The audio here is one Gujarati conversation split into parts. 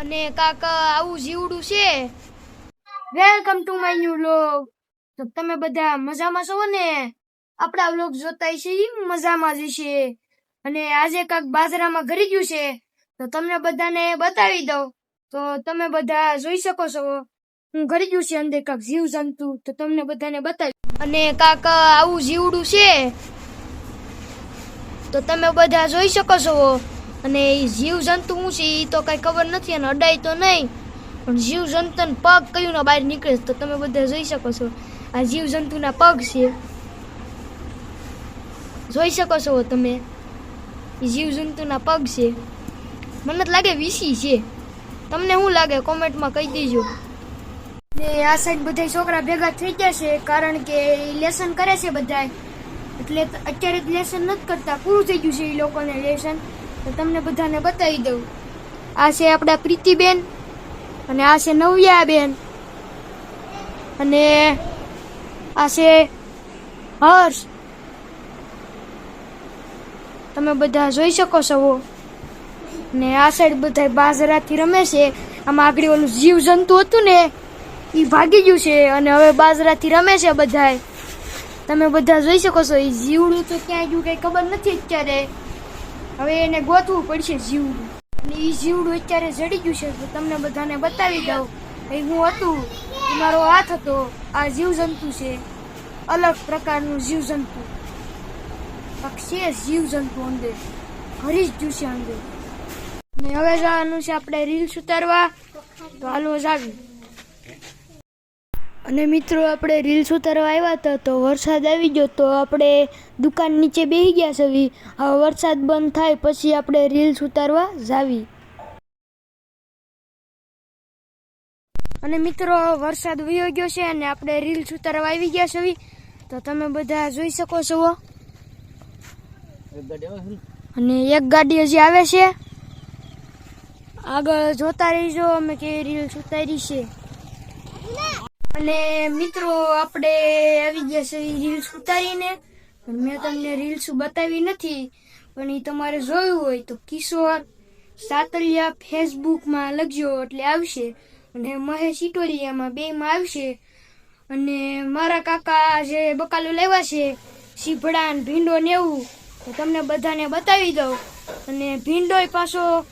અને કાકા આવું જીવડું છે. Welcome to my new vlog તો તમે બધા મજામાં છો ને? આપણા વ્લોગ જોતા છે મજામાં જ છે. અને આજે કાક બાજરામાં ઘરી ગયું છે. તો તમને બધાને બતાવી દઉં. તો તમે બધા જોઈ શકો છો. હું ઘરી ગયું છે અંદર કાક જીવ જંતુ તો તમને બધાને બતાવી અને કાક આવું જીવડું છે. તો તમે બધા જોઈ શકો છો. અને એ જીવજંતુ શું છે એ તો કાંઈ ખબર નથી અને અડાય તો નહીં. પણ જીવજંતુને પગ કયું બહાર નીકળે તો તમે બધા જોઈ શકો છો. આ જીવજંતુના પગ છે. જોઈ શકો છો તમે? જીવજંતુના જીવ પગ છે. મને લાગે વીસી છે. તમને શું લાગે? કોમેન્ટમાં કહી દેજો. ને આ સાઈડ બધા છોકરા ભેગા થઈ ગયા છે, કારણ કે લેસન કરે છે બધા એટલે અત્યારે લેસન નથી કરતા. પૂરું થઈ ગયું છે એ લોકોને લેસન. તો તમને બધાને બતાવી દઉં. આ છે આપણા પ્રીતિબેન અને આ છે નવ્યાબેન. અને આ છે હર્ષ. તમે બધા જોઈ શકો છો ને આ સાઈડ બધા બાજરાથી રમે છે. આમાં આગળ ઓલું જીવ જંતુ હતું ને એ ભાગી ગયું છે અને હવે બાજરાથી રમે છે બધાય. તમે બધા જોઈ શકો છો એ જીવડું તો ક્યાં ગયું કઈ ખબર નથી અત્યારે. હવે એને ગોતવું પડશે જીવડું. અને એ જીવડું અત્યારે જડી ગયું છે, તો તમને બધાને બતાવી દઉં. એ હું હતું, મારો હાથ હતો, આ જીવજંતુ છે. અલગ પ્રકારનું જીવજંતુ. પક્ષી જીવજંતુ અંદર. ઘરી જ ગયું છે અંદર. અને હવે જવાનું છે આપણે રીલ્સ ઉતારવા તો હાલો જાવી અને મિત્રો, આપણે રીલ્સ ઉતારવા આવ્યા હતા તો વરસાદ આવી ગયો તો આપણે દુકાન નીચે બેસી ગયા છે હવે વરસાદ બંધ થાય પછી આપણે રીલ્સ ઉતારવા જાવી. અને મિત્રો વરસાદ વયો ગયો છે અને આપણે રીલ્સ ઉતારવા આવી ગયા હવે તો તમે બધા જોઈ શકો છો અને એક ગાડી હજી આવે છે. આગળ જોતા રહીજો અમે કેવી રીલ્સ ઉતારી છે. અને મિત્રો, આપણે આવી ગયા છે રીલ્સ ઉતારીને. પણ મેં તમને રીલ્સ બતાવી નથી, પણ એ તમારે જોયું હોય તો કિશોર સાતલિયા ફેસબુકમાં લખજો એટલે આવશે. અને મહેશ ઇટોલિયામાં બેમાં આવશે. અને મારા કાકા જે બકાલો લેવા છે સીભડા ને ભીંડો ને એવું, તો તમને બધાને બતાવી દઉં. અને ભીંડોય પાછો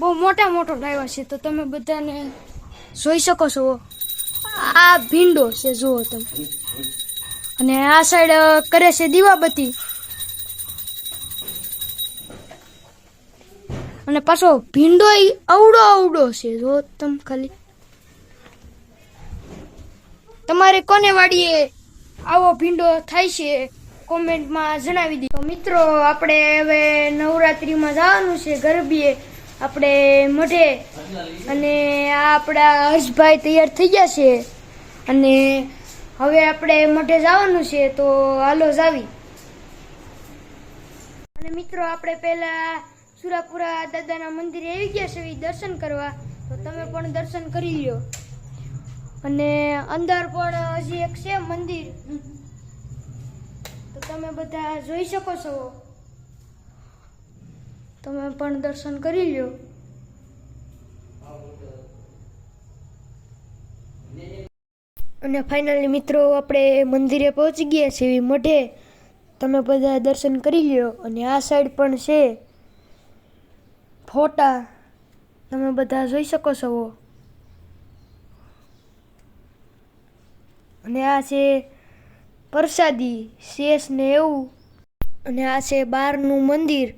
બહુ મોટા મોટો લાવ્યા છે, તો તમે બધાને જોઈ શકો છો. આ ભીંડો છે, જુઓ તમે. અને આ સાઈડ કરે છે દીવાબત્તી. અને પાછો ભીંડો અવડો અવડો છે જો તમે ખાલી. તમારે કોને વાડીએ આવો ભીંડો થાય છે, કોમેન્ટમાં જણાવી દીધો મિત્રો, આપણે હવે નવરાત્રીમાં જવાનું છે ગરબીએ. આપણે મઢે. અને આ આપણા હર્ષભાઈ તૈયાર થઈ ગયા છે. અને હવે આપણે મઢે જવાનું છે તો હાલો જાવી અને મિત્રો, આપણે પહેલા સુરાપુરા દાદાના મંદિરે આવી ગયા છે દર્શન કરવા. તો તમે પણ દર્શન કરી લ્યો. અને અંદર પણ હજી એક છે મંદિર. તો તમે બધા જોઈ શકો છો. તમે પણ દર્શન કરી લ્યો. અને ફાઇનલી મિત્રો, આપણે મંદિરે પહોંચી ગયા છીએ મઢે. તમે બધા દર્શન કરી લ્યો. અને આ સાઈડ પણ છે. ફોટા. તમે બધા જોઈ શકો છો. અને આ છે પ્રસાદી, શેષ ને એવું. અને આ છે બહારનું મંદિર.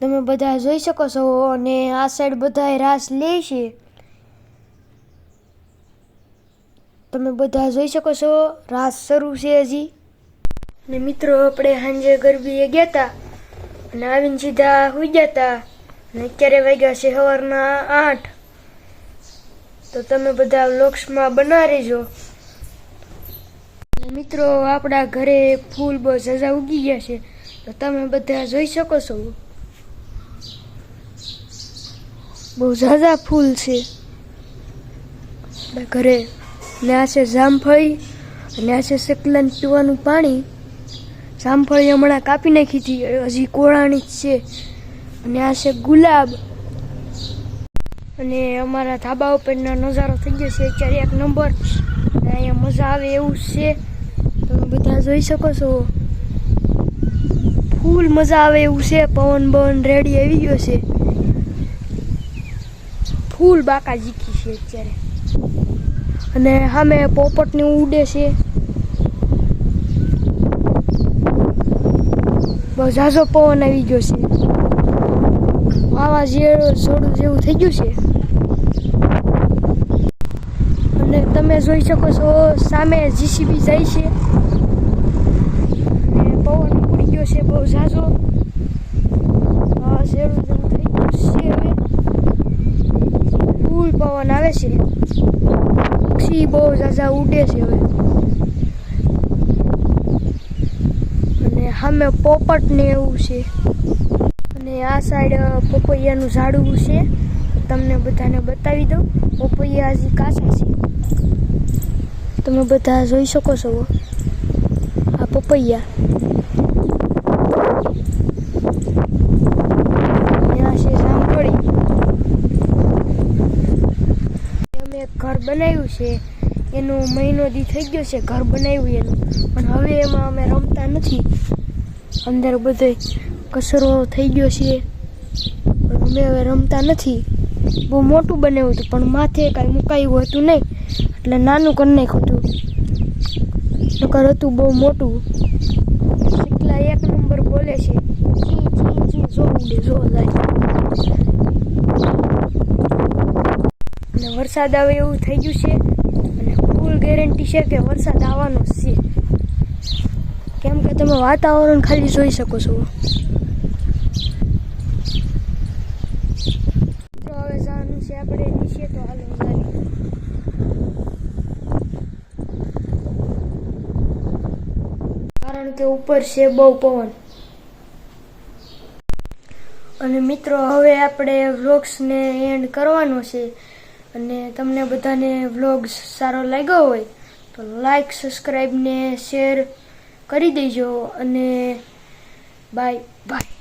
તમે બધા જોઈ શકો છો. અને આ સાઈડ બધાએ રાસ લે છે. તમે બધા જોઈ શકો છો રાસ શરૂ છે હજી. ને મિત્રો, આપણે સાંજે ગરબીએ ગયા હતા અને આવીને સીધા હોઈ ગયા હતા અને અત્યારે વાગ્યા છે સવારના આઠ. તો તમે બધા વ્લોગ્સમાં બના રહેજો. મિત્રો, આપણા ઘરે ફૂલ બહુ સજા ઉગી ગયા છે. તો તમે બધા જોઈ શકો છો. બહુ ઝાઝા ફૂલ છે. ઘરે ને આ છે જામફળી અને આ છે શકલાન પીવાનું પાણી. જામફળી હમણાં કાપી નાખી હતી હજી કોળાણી જ છે. અને આ છે ગુલાબ. અને અમારા ધાબા ઉપરનો નજારો થઈ ગયો છે, અત્યારે એક નંબર. અને અહીંયા મજા આવે એવું છે. તમે બધા જોઈ શકો છો. ફૂલ મજા આવે એવું છે, પવન બવન રેડી આવી ગયો છે. ફૂલ બાકા જીકી છે અત્યારે. અને સામે પોપટની ઉડે છે. બહુ ઝાઝો પવન આવી ગયો છે. વાવાઝોડું સોડું જેવું થઈ ગયું છે. અને તમે જોઈ શકો છો, સામે જીસીબી જાય છે. પવન ઉડી ગયો છે બહુ ઝાઝો. વાવાઝોડું જેવું થઈ ગયું છે ફૂલ પવન આવે છે. પક્ષી બહુ ઝાઝા ઉડે છે હવે. અને સામે પોપટ ને એવું છે. અને આ સાઈડ પપૈયાનું ઝાડવું છે. તમને બધાને બતાવી દઉં. પપૈયા હજી કાચા છે. તમે બધા જોઈ શકો છો. આ પપૈયા ત્યાં છે જામફળી અમે એક ઘર બનાવ્યું છે. એનું મહિનો દી થઈ ગયો છે ઘર બનાવ્યું એનું. પણ હવે એમાં અમે રમતા નથી. અંદર બધો કચરો થઈ ગયો છે. અમે હવે રમતા નથી. બહુ મોટું બનાવ્યું હતું, પણ માથે કાંઈ મુકાયું હતું નહીં. એટલે નાનું કરી નાખ્યું હતું. નકર હતું બહુ મોટું. એટલા એક નંબર બોલે છે, જી જી જી જો ઉડે જો જાય વરસાદ આવે એવું થઈ ગયું છે. અને ફૂલ ગેરંટી છે કે વરસાદ આવવાનો છે. કેમ કે તમે વાતાવરણ ખાલી જોઈ શકો છો. કારણ કે ઉપર છે બહુ પવન. અને મિત્રો, હવે આપણે વ્લોગ્સને એન્ડ કરવાનો છે. અને તમને બધાને વ્લોગ સારો લાગ્યો હોય, તો લાઈક સબસ્ક્રાઈબ ને શેર કરી દેજો અને બાય બાય